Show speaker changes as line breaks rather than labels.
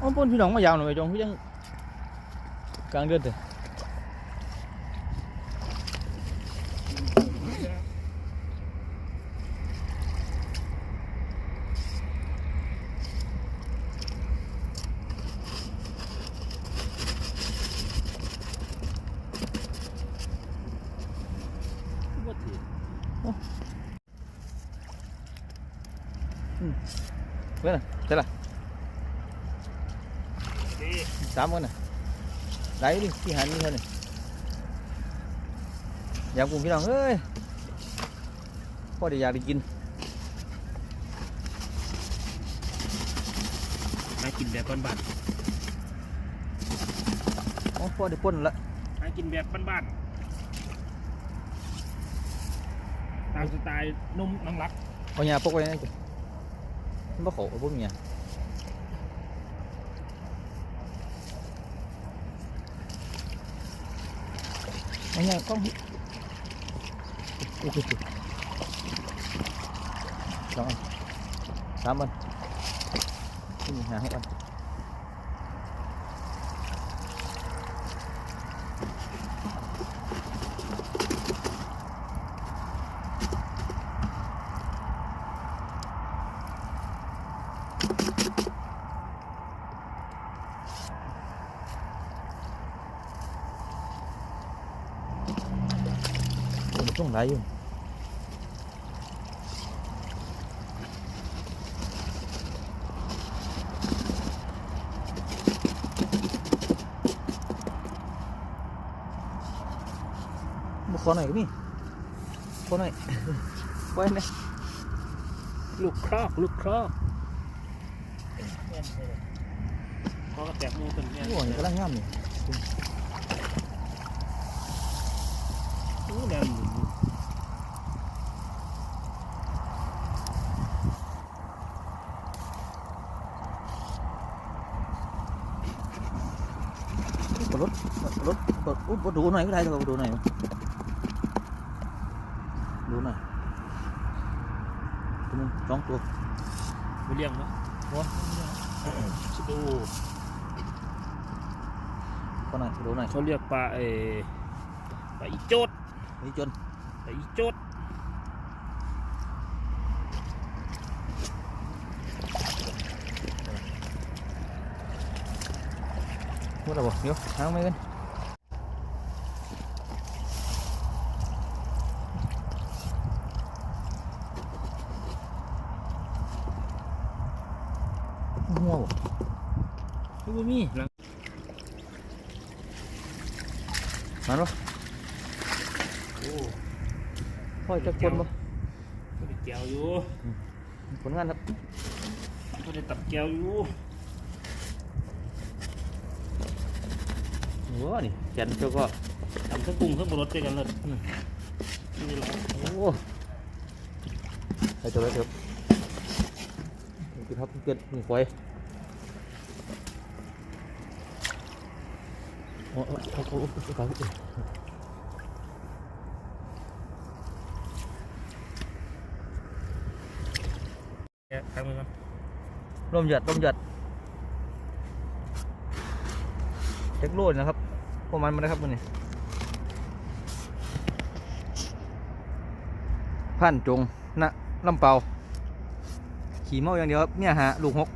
อ๋อปนพี่น้องมายาวหน่อยจง สามคนน่ะไหลดิที่หันนี่เท่านี้อยากกุ้งพี่น้องเอ้ยพ่อเดี๋ยวอยากได้กิน
มากินแบบบ้าน
โอ้พ่อได้ป่นละ
ๆมากินแบบบ้านๆตามสไตล์นุ่มน้องรัก
เอาหญ้าปกไว้นะจ๊ะมันบ่เขาเอาพวกเมียเอาหญ้า กล้องพี่โอ้โหสองอั นสามอันนี่หาหกอันมันต้องไหลอยู่บุขอหน่อยก็มีขอหน่อยไว้นะ
ลูกครอกลูกครอกพอกระแตกมูตึงเนี่ย
โอ้ยกำลังงามนี่
โอ้แนวหมุน
ปลดรถปลดอุ๊ยปลดดูหน่อยก็ได้แต่ว่าดูหน่อยดูหน่อยตัวนึงสองตัว
ไปเลี้ยงมั้ยหัวสตู
ก็หน่อยดูหน่อย
เขาเรียกปลาเออปลาอีโจด
นี่จน
ปลาอีโจด
หมดแล้วบ่เดี๋ยวหางไม่กันหัวบ่
คือบ่มีหลัง
มันบ่
โอ้
พ่อจะคนบ่
ก็ได้แก้วอยู่
ผลงานครับ
ก็ได้ตับแก้วอยู่
โอ้นี่แกนเจ้าก็
ทำเครื่องปรุงเครื่องปรุงรสด้วยกันเลยนี่แหละ
โอ้ไปตัวแล้วครับกินครับเกิดมีควายโอ้โอ้โอ้โอ้โอ้โอ้
แกะทำมือก่อน
ลมหยัดลมหยัด เล็กโลดนะครับพวกมันมาได้ครับมันนี่พันจงนะลำเปาขี่เมาอย่างเดียวครับเนี่ยฮะลูกหก